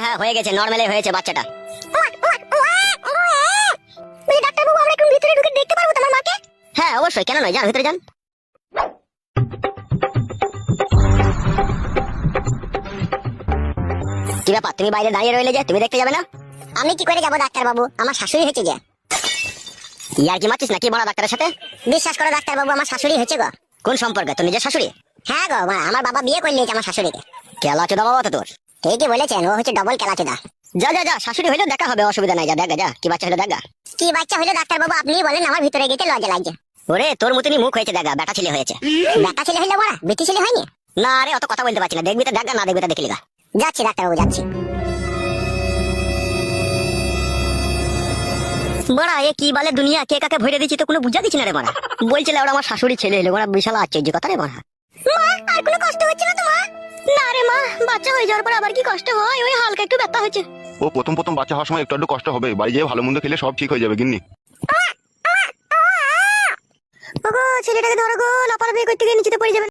হ্যাঁ হ্যাঁ হয়ে গেছে নর্মালি হয়েছে বাচ্চাটা। বলছি ডাক্তারবাবু আমরা এখন ভিতরে ঢুকে দেখতে পারব তোমার মাকে? হ্যাঁ অবশ্যই কেন নয় যান ভিতরে যান। কি ব্যাপার তুমি বাইরে দাঁড়িয়ে রইলে যে তুমি দেখতে যাবে না? আমি কি করে যাব ডাক্তারবাবু আমার শাশুড়ি হয়েছে যে। ইয়ার কি মারছিস নাকি বড় ডাক্তারের সাথে? বিশ্বাস করো ডাক্তারবাবু আমার শাশুড়ি হয়েছে গো। কোন সম্পর্কে তোর নিজের শাশুড়ি? হ্যাঁ গো আমার বাবা বিয়ে করে নিয়েছে আমার শাশুড়িকে। কেলা চোদা বাবা তো তোর। ঠিকই বলেছেন ও হচ্ছে ডবল কেলাচোদা যা যা যা শাশুড়ি হইলে দেখা হবে অসুবিধা নাই যা দেখা যা কি বাচ্চা হলে দেখা। কি বাচ্চা হলো ডাক্তারবাবু আপনি বলেন আমার ভিতরে গেতে লজ্জা লাগছে। ওরে তোর মতনই মুখ হয়েছে দেখা বেটা ছেলে হয়েছে। বেটা ছেলে হইলে বড়া বেটি ছেলে হয়নি? না আরে অত কথা বলতে পারছি না দেখবি তো দেখা না দেখবি তো দেখলি গা। যাচ্ছি ডাক্তারবাবু যাচ্ছি। বড়া এ কি বলে দুনিয়া কে কাকে ভরে দিচ্ছি তো কোনো বুঝা দিচ্ছি না রে বড়া। বলছিল ওরা আমার শাশুড়ি ছেলে এলো বড়া বিশাল আশ্চর্য কথা রে বড়া। মা আর কোনো কষ্ট হচ্ছে না বাচ্চা হয়ে যাওয়ার পর আবার কি কষ্ট হয়? ওই হালকা একটু ব্যথা হয়েছে। ও প্রথম প্রথম বাচ্চা হওয়ার সময় একটু একটু কষ্ট হবে। বাড়ি যেয়ে ভালো মন্দ খেলে সব ঠিক হয়ে যাবে গিন্নি। ওগো ছেলেটাকে ধরো গো বিয়ে করতে গিয়ে নিচেতে পড়ে যাবে।